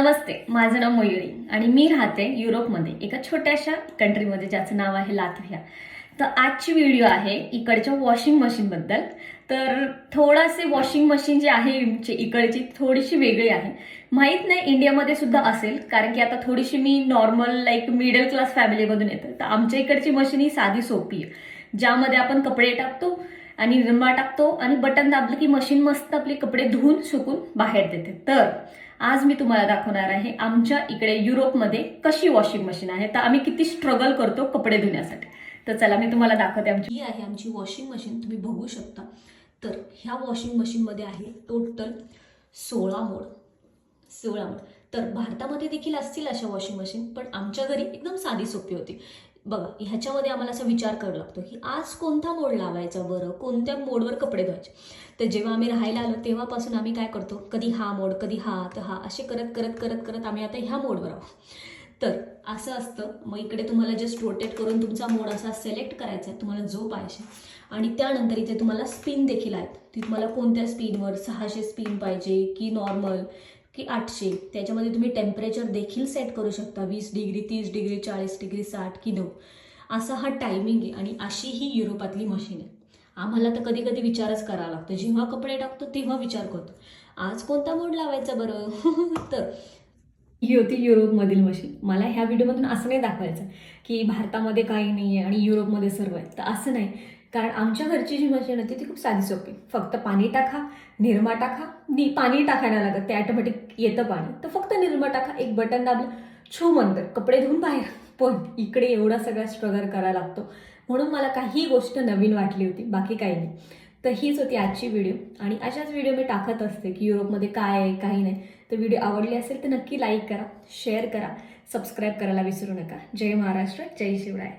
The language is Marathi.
नमस्ते माझं नाव मयुरी आणि मी राहते युरोपमध्ये एका छोट्याशा कंट्रीमध्ये ज्याचं नाव आहे लातव्हिया तर आजची व्हिडिओ आहे इकडच्या वॉशिंग मशीनबद्दल तर थोडासे वॉशिंग मशीन जे आहे इकडची थोडीशी वेगळी आहे. माहीत नाही इंडियामध्ये सुद्धा असेल कारण की आता थोडीशी मी नॉर्मल लाईक मिडल क्लास फॅमिलीमधून येते. तर आमच्या इकडची मशीन ही साधी सोपी आहे ज्यामध्ये आपण कपडे टाकतो आणि निरमा टाकतो आणि बटन दाबलं की मशीन मस्त आपले कपडे धुवून सुकून बाहेर देते. तर आज मी तुम्हाला दाखवणार आहे आमच्या इकडे युरोपमध्ये कशी वॉशिंग मशीन आहे. तर आम्ही किती स्ट्रगल करतो कपडे धुण्यासाठी. तर चला मी तुम्हाला दाखवते आमची. ही आहे आमची वॉशिंग मशीन तुम्ही बघू शकता. तर ह्या वॉशिंग मशीनमध्ये आहे टोटल सोळा मोड. सोळा मोड. तर भारतामध्ये देखील असतील अशा वॉशिंग मशीन पण आमच्या घरी एकदम साधी सोपी होती. बघा ह्याच्यामध्ये आम्हाला असा विचार करावा लागतो की आज कोणता मोड लावायचा बरं? कोणत्या मोडवर कपडे धुवायचे? तर जेव्हा आम्ही राहायला आलो तेव्हापासून आम्ही काय करतो? कधी हा मोड कधी हा तर हा असे करत करत करत करत आम्ही आता ह्या मोडवर आहोत. तर असं असतं. मग इकडे तुम्हाला जस्ट रोटेट करून तुमचा मोड असा सिलेक्ट करायचा आहे. तुम्हाला जो पाहिजे. आणि त्यानंतर इथे तुम्हाला स्पिन देखील आहेत. ती तुम्हाला कोणत्या स्पिनवर सहाशे स्पिन पाहिजे की नॉर्मल की आठशे? त्याच्यामध्ये तुम्ही टेम्परेचर देखील सेट करू शकता. वीस डिग्री तीस डिग्री चाळीस डिग्री साठ की नऊ. असा हा टायमिंग आहे. आणि अशी ही युरोपातली मशीन आहे. आम्हाला तर कधी कधी विचारच करावा लागतो. जेव्हा कपडे टाकतो तेव्हा विचार करतो. आज कोणता मोड लावायचा बरं? तर ही होती युरोपमधील मशीन. मला ह्या व्हिडिओमधून असं नाही दाखवायचं की भारतामध्ये काही नाही आहे आणि युरोपमध्ये सर्व आहे. तर असं नाही. कारण आमच्या घरची जी मशीन होती ती खूप साधी सोपी. फक्त पाणी टाका निरमा टाका नि पाणी टाकायला लागत. ते ॲटोमॅटिक येतं पाणी. तर फक्त निरमा टाका एक बटन दाबलं छू मंतर कपडे धुवून बाहेर. पण इकडे एवढा सगळा स्ट्रगल करायला लागतो. म्हणून मला काही गोष्ट नवीन वाटली होती बाकी काही नाही. तर हीच होती आजची व्हिडिओ आणि अशाच व्हिडिओ मी टाकत असते की युरोपमध्ये काय आहे काही नाही. तर व्हिडिओ आवडली असेल तर नक्की लाईक करा शेअर करा सबस्क्राईब करायला विसरू नका. जय महाराष्ट्र जय शिवराय.